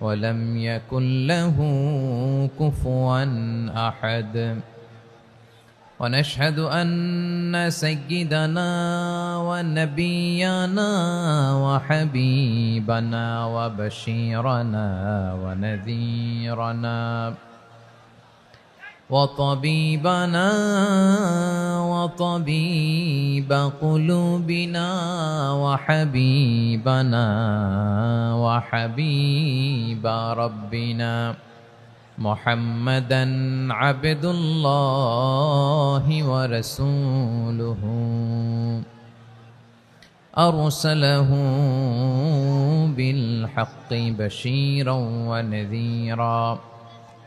ولم يكن له كفوا أحد. ونشهد أن سيدنا ونبينا وحبيبنا وبشيرنا ونذيرنا. وطبيبنا وطبيب قلوبنا وحبيبنا وحبيب ربنا محمدا عبد الله ورسوله. أرسله بالحق بشيرا ونذيرا.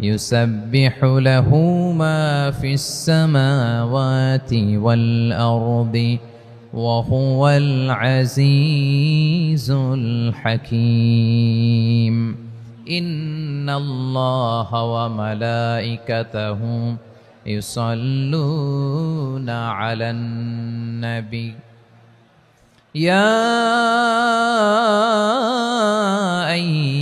يسبح له ما في السماوات والأرض وهو العزيز الحكيم. إن الله وملائكته يصلون على النبي. يا أيها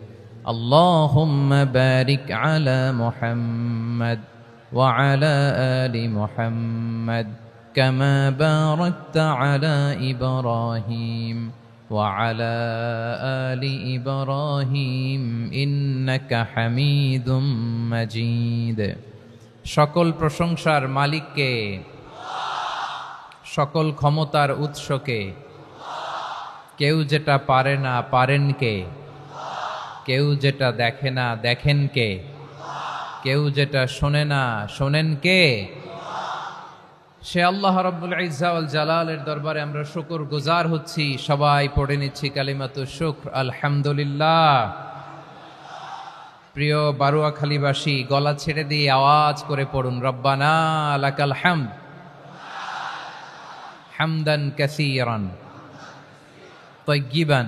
اللهم بارك على محمد وعلى ال محمد كما باركت على ابراهيم وعلى ال ابراهيم انك حميد مجيد সকল প্রশংসার মালিককে সকল ক্ষমতার উৎসকে কেউ যেটা পারে না পারেন কে কেউ যেটা দেখে না, দেখেন কে? কেউ যেটা শোনে না, শোনেন কে? সে আল্লাহ রব্বুল ইজাউল জালালের দরবারে আমরা শুকুর গুজার হচ্ছি। সবাই পড়ে নিচ্ছি কালিমাতু শুক্র। আলহামদুলিল্লাহ। প্রিয় বারুয়াখালীবাসী, গলা ছেড়ে দিয়ে আওয়াজ করে পড়ুন, রব্বানা আলাকাল হামদ। হামদান কাসিরান। তৈগিবান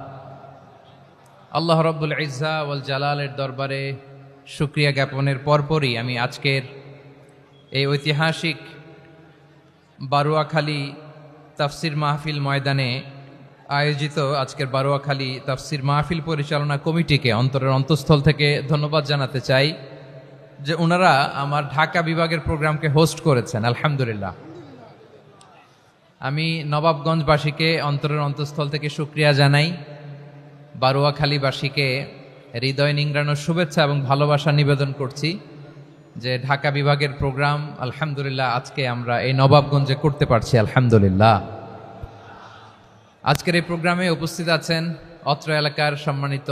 আল্লাহ রব্বুল ইজ্জা ওয়াল জালালের দরবারে শুক্রিয়া জ্ঞাপনের পরপরই আমি আজকের এই ঐতিহাসিক বারুয়াখালী তাফসির মাহফিল ময়দানে আয়োজিত আজকের বারুয়াখালী তাফসির মাহফিল পরিচালনা কমিটিকে অন্তরের অন্তঃস্থল থেকে ধন্যবাদ জানাতে চাই যে ওনারা আমার ঢাকা বিভাগের প্রোগ্রামকে হোস্ট করেছেন, আলহামদুলিল্লাহ। আমি নবাবগঞ্জবাসীকে অন্তরের অন্তঃস্থল থেকে শুক্রিয়া জানাই। বারুয়াখালীবাসীকে হৃদয় নিংড়ানোর শুভেচ্ছা এবং ভালোবাসা নিবেদন করছি যে ঢাকা বিভাগের প্রোগ্রাম, আলহামদুলিল্লাহ, আজকে আমরা এই নবাবগঞ্জে করতে পারছি, আলহামদুলিল্লাহ। আজকের এই প্রোগ্রামে উপস্থিত আছেন অত্র এলাকার সম্মানিত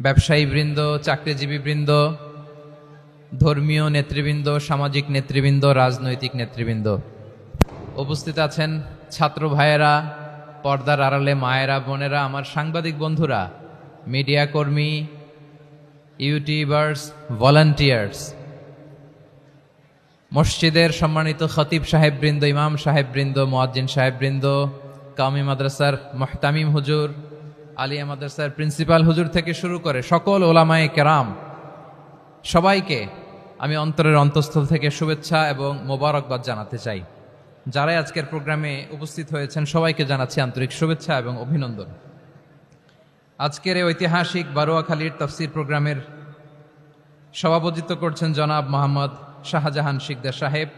ব্যবসায়ী বৃন্দ চাকরিজীবী বৃন্দ ধর্মীয় নেতৃবৃন্দ, সামাজিক নেতৃবৃন্দ, রাজনৈতিক নেতৃবৃন্দ। উপস্থিত আছেন ছাত্র ভাইয়েরা পর্দার আড়ালে মায়েরা, বোনেরা, আমার সাংবাদিক বন্ধুরা, মিডিয়া কর্মী, ইউটিউবার্স, ভলান্টিয়ার্স, মসজিদের সম্মানিত খতিব সাহেববৃন্দ, ইমাম সাহেববৃন্দ, মোয়াজ্জিন সাহেববৃন্দ কামি মাদ্রাসার মহতামিম হুজুর, আলিয়া মাদ্রাসার প্রিন্সিপাল হুজুর থেকে শুরু করে সকল ওলামায়ে কেরাম, সবাইকে আমি অন্তরের অন্তঃস্থল থেকে শুভেচ্ছা এবং মোবারকবাদ জানাতে চাই। যারাই আজকের প্রোগ্রামে উপস্থিত হয়েছেন, সবাইকে জানাচ্ছি আন্তরিক শুভেচ্ছা এবং অভিনন্দন। আজকের এই ঐতিহাসিক বারোয়াখালীর তফসির প্রোগ্রামের সভাপতিত্ব করছেন জনাব মোহাম্মদ শাহজাহান শিকদার সাহেব।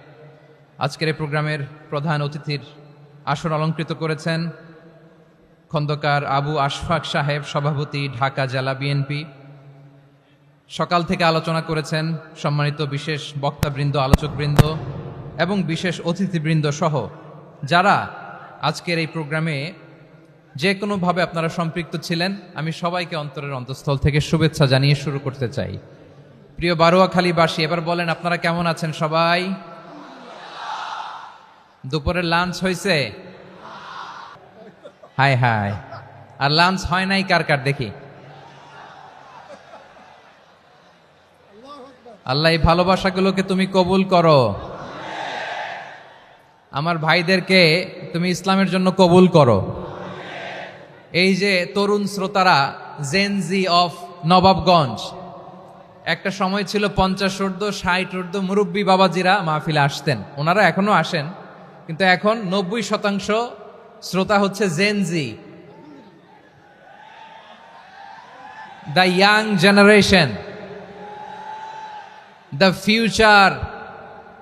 আজকের এই প্রোগ্রামের প্রধান অতিথির আসন অলঙ্কৃত করেছেন খন্দকার আবু আশফাক সাহেব, সভাপতি ঢাকা জেলা বিএনপি। সকাল থেকে আলোচনা করেছেন সম্মানিত বিশেষ বক্তাবৃন্দ, আলোচকবৃন্দ এবং বিশেষ অতিথিবৃন্দ সহ যারা আজকের এই প্রোগ্রামে যে কোনোভাবে আপনারা সম্পৃক্ত ছিলেন, আমি সবাইকে অন্তরের অন্তঃস্থল থেকে শুভেচ্ছা জানিয়ে শুরু করতে চাই। প্রিয় বারোয়াখালীবাসী, এবার বলেন আপনারা কেমন আছেন সবাই? দুপুরের লাঞ্চ হয়েছে হাই হাই আর লাঞ্চ হয় নাই কার কার দেখি? আল্লাহ এই ভালোবাসাগুলোকে তুমি কবুল করো। আমার ভাইদেরকে তুমি ইসলামের জন্য কবুল করো। এই যে তরুণ শ্রোতারা জেনজি অফ নবাবগঞ্জ, একটা সময় ছিল পঞ্চাশ ঊর্ধ্ব, ষাট ঊর্ধ্ব মুরব্বী বাবাজিরা মাহফিলে আসতেন। ওনারা এখনও আসেন, কিন্তু এখন নব্বই শতাংশ শ্রোতা হচ্ছে Gen Z the young generation the future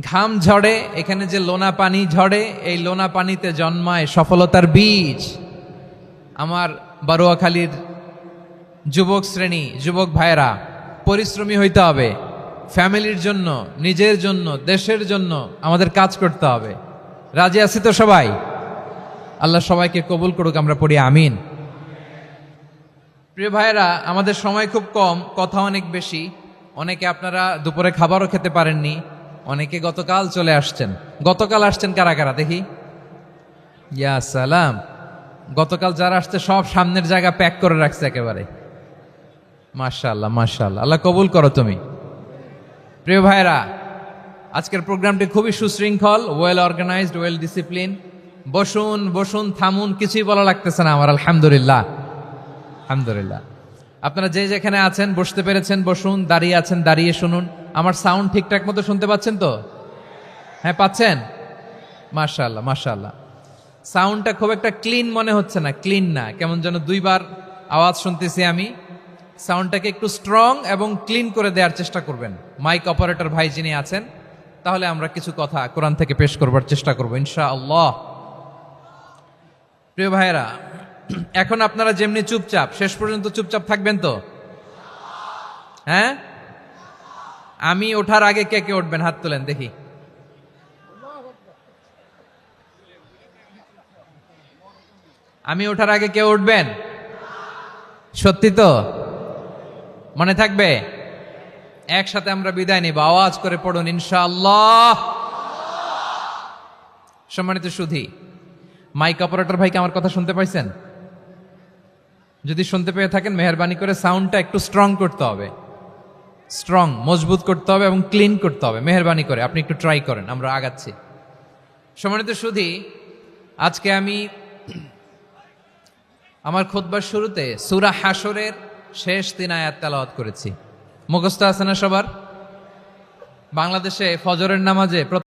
ঘাম ঝরে, এখানে যে লোনা পানি ঝরে, এই লোনা পানিতে জন্মায় সফলতার বীজ। আমার বারোয়াখালীর যুবক শ্রেণি, যুবক ভাইয়েরা, পরিশ্রমী হইতে হবে, ফ্যামিলির জন্য, নিজের জন্য, দেশের জন্য আমাদের কাজ করতে হবে। রাজি আছি তো সবাই? আল্লাহ সবাইকে কবুল করুক, আমরা পড়ি আমিন। প্রিয় ভাইরা আমাদের সময় খুব কম, কথা অনেক বেশি। অনেকে আপনারা দুপুরে খাবারও খেতে পারেননি। অনেকে গতকাল চলে আসছেন। গতকাল আসছেন কারা কারা? দেখি। ইয়া সালাম। গতকাল যারা আসছে সব সামনের জায়গা প্যাক করে রাখছে একেবারে। মাশাআল্লাহ মাশাআল্লাহ। আল্লাহ কবুল করো তুমি। প্রিয় ভাইরা আজকের প্রোগ্রামটি খুবই সুশৃঙ্খল ওয়েল অর্গানাইজড ওয়েল ডিসিপ্লিন বসুন বসুন, থামুন, কিছুই বলা লাগতেছে না আমার, আলহামদুলিল্লাহ। আলহামদুলিল্লাহ। আপনারা যে যেখানে আছেন, বসতে পেরেছেন, বসুন, দাঁড়িয়ে আছেন, দাঁড়িয়ে শুনুন। আমার সাউন্ড ঠিকঠাক মতো শুনতে পাচ্ছেন তো? হ্যাঁ পাচ্ছেন? মাশাআল্লাহ মাশাআল্লাহ। সাউন্ডটা খুব একটা ক্লিন মনে হচ্ছে না ক্লিন না। কেমন যেন দুইবার আওয়াজ শুনতেছি আমি। সাউন্ডটাকে একটু স্ট্রং এবং ক্লিন করে দেওয়ার চেষ্টা করবেন। মাইক অপারেটর ভাই যিনি আছেন, তাহলে আমরা কিছু কথা কোরআন থেকে পেশ করবার চেষ্টা করব ইনশা আল্লাহ প্রিয় ভাইয়েরা, এখন আপনারা যেমনি চুপচাপ, শেষ পর্যন্ত চুপচাপ থাকবেন তো? হ্যাঁ? আমি ওঠার আগে কে কে উঠবেন? হাত তোলেন, দেখি। আমি ওঠার আগে কে উঠবেন? সত্যি তো? মনে থাকবে? একসাথে আমরা বিদায় নিব। আওয়াজ করে পড়ুন, ইনশাআল্লাহ। সম্মানিত সুধী, মাইক অপারেটর ভাইকে আমার কথা শুনতে পাইছেন? যদি শুনতে পেয়ে থাকেন, মেহরবানি করে সাউন্ডটা একটু স্ট্রং করতে হবে। স্ট্রং মজবুত করতে হবে এবং ক্লিন করতে হবে। মেহরবানি করে। আপনি একটু ট্রাই করেন, আমরা আগাচ্ছি। সম্মানিত সুধী, আজকে আমি আমার খোদবার শুরুতে সুরা হাসরের শেষ তিন আয়াত তেলাওয়াত করেছি। মুখস্থ আছে না সবার? বাংলাদেশে ফজরের নামাজে